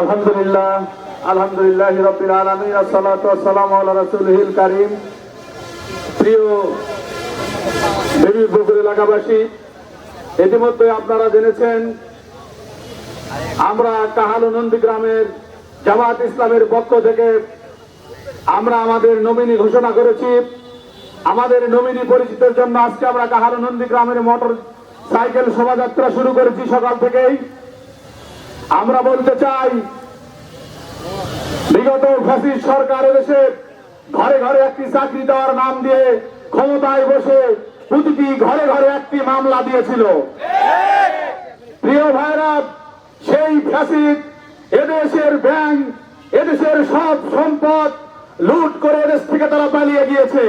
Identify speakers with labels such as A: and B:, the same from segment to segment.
A: আলহামদুলিল্লাহ আলহামদুলিল্লাহ রবিল আলমিন আসসালামু আলা রাসূলিল কারীম। প্রিয় দেবী পুকুর এলাকাবাসী, ইতিমধ্যে আপনারা জেনেছেন, আমরা কাহালু নন্দী গ্রামের জামাত ইসলামের পক্ষ থেকে আমরা আমাদের নমিনি ঘোষণা করেছি। আমাদের নমিনি পরিচিতের জন্য আজকে আমরা কাহালু নন্দীগ্রামের মোটর সাইকেল শোভাযাত্রা শুরু করেছি সকাল থেকেই। আমরা বলতে চাই, বিগত ফ্যাসিস্ট সরকার দেশে ঘরে ঘরে একটি চাকরি দেওয়ার নাম দিয়ে ক্ষমতায় বসে প্রতিটি ঘরে ঘরে একটি মামলা দিয়েছিল। প্রিয় ভাইরা, সেই ফ্যাসিড এদেশের ব্যাংক, এদেশের সব সম্পদ লুট করে এদেশ থেকে তারা পালিয়ে গিয়েছে।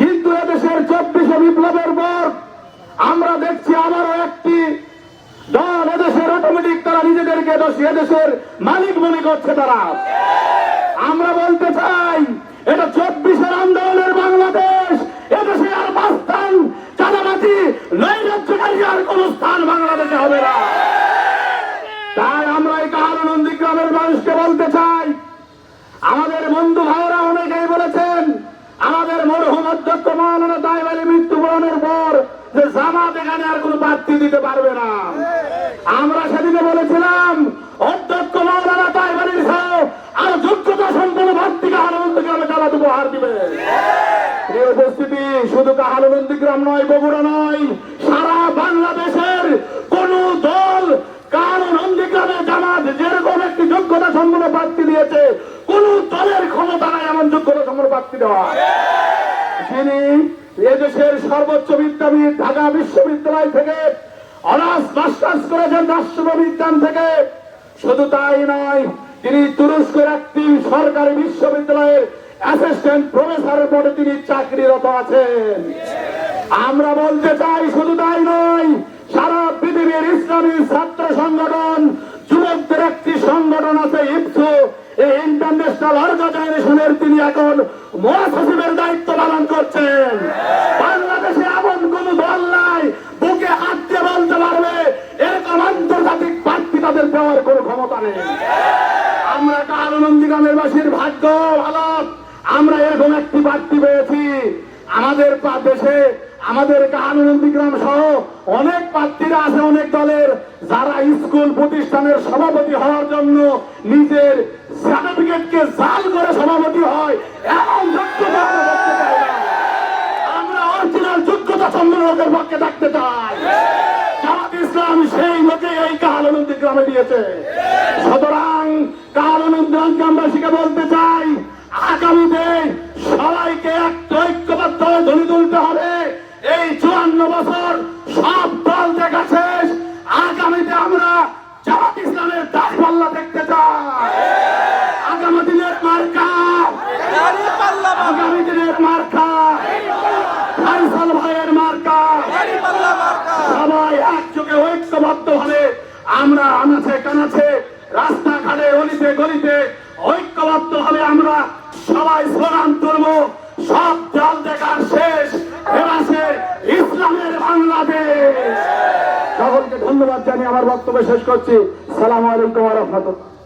A: কিন্তু এদেশের চব্বিশে বিপ্লবের পর আমরা দেখছি আবারও একটি দল এদেশের অটোমেটিক নিজেদেরকে এদেশ- এদেশের মালিক মনে করছে তারা? আমরা বলতে চাই, এটা চব্বিশের আন্দোলনের বাংলাদেশ। এদেশে আর বাস্তান চাঁদাবাজি নৈরাজ্যকারী আর কোন স্থান বাংলাদেশে হবে না তাই আমরা এই কাহারনন্দী গ্রামের মানুষকে বলতে চাই আমাদের বন্ধু ভাইরা অনেকেই বলেছেন আমাদের মরহুম অধ্যক্ষ মৌলানা তাইব আলী মৃত্যুবরণের পর যে এখানে আর কোনো প্রার্থী দিতে পারবে না। আমরা সেদিনে বলেছিলাম, অধ্যক্ষ মৌলানা তাইব আলীর আর যোগ্যতা সম্পন্ন আনন্দ গ্রামে উপহার দিবে। প্রিয় উপস্থিতি, শুধু কাহালবন্দি গ্রাম নয়, বগুড়া নয়, সারা বাংলাদেশের কোন দল কারণ নন্দীগ্রামে জামাত যেরকম একটি যোগ্যতা সম্পন্ন প্রার্থী দিয়েছে, কোন দলের ক্ষমতা নাই এমন যোগ্যতা সম্পন্ন প্রার্থী দেওয়া। যিনি এদেশের সর্বোচ্চ বিদ্যাপীঠ ঢাকা বিশ্ববিদ্যালয় থেকে অনার্স, মাস্টার্স করেছেন রাষ্ট্রবিজ্ঞান থেকে। শুধু তাই নয়, তিনি তুরস্কের একটি সরকারি বিশ্ববিদ্যালয়ের অ্যাসিস্ট্যান্ট প্রফেসরের পদে তিনি চাকরিরত আছেন। আমরা বলতে চাই শুধু তাই নয়, সারা পৃথিবীর ইসলামী ছাত্র সংগঠন, যুবকদের একটি সংগঠন আছে ইপসু। এই ইন্টারন্যাশনাল অর্গানাইজেশনের তিনি এখন মহাসচিবের দায়িত্ব পালন করছেন। দেওয়ার কোনো ক্ষমতা নেই। আমরা কালনন্দী গ্রামের বাসীর ভাগ্য ভালো আমরা এরকম একটি প্রার্থী পেয়েছি। আমাদের দেশে, আমাদের কাহানুনন্দী গ্রাম সহ অনেক প্রার্থীরা আছে, অনেক দলের। যারা স্কুল প্রতিষ্ঠানের সভাপতি হওয়ার জন্য নিজের সার্টিফিকেটকে জাল করে সভাপতি হয়, এমন যোগ্যতা আমরা অরিজিনাল যোগ্যতা সম্পন্ন লোকের পক্ষে থাকতে চাই। ইসলাম সেই লোকে এই কাহালনন্দী গ্রামে দিয়েছে সুতরাং কাহালনন্দী গ্রামবাসীকে বলতে চাই আমরা আনাছে, কানাছে, রাস্তাঘাটে, অলিতে গলিতে ঐক্যবদ্ধ হলে আমরা সবাই স্লোগান তুলব। সব জল দেখার শেষ এবাসে ইসলামের বাংলাদেশ। সকলকে ধন্যবাদ জানিয়ে আমার বক্তব্য শেষ করছি। সালাম আলাইকুম রহমতুল্লাহ।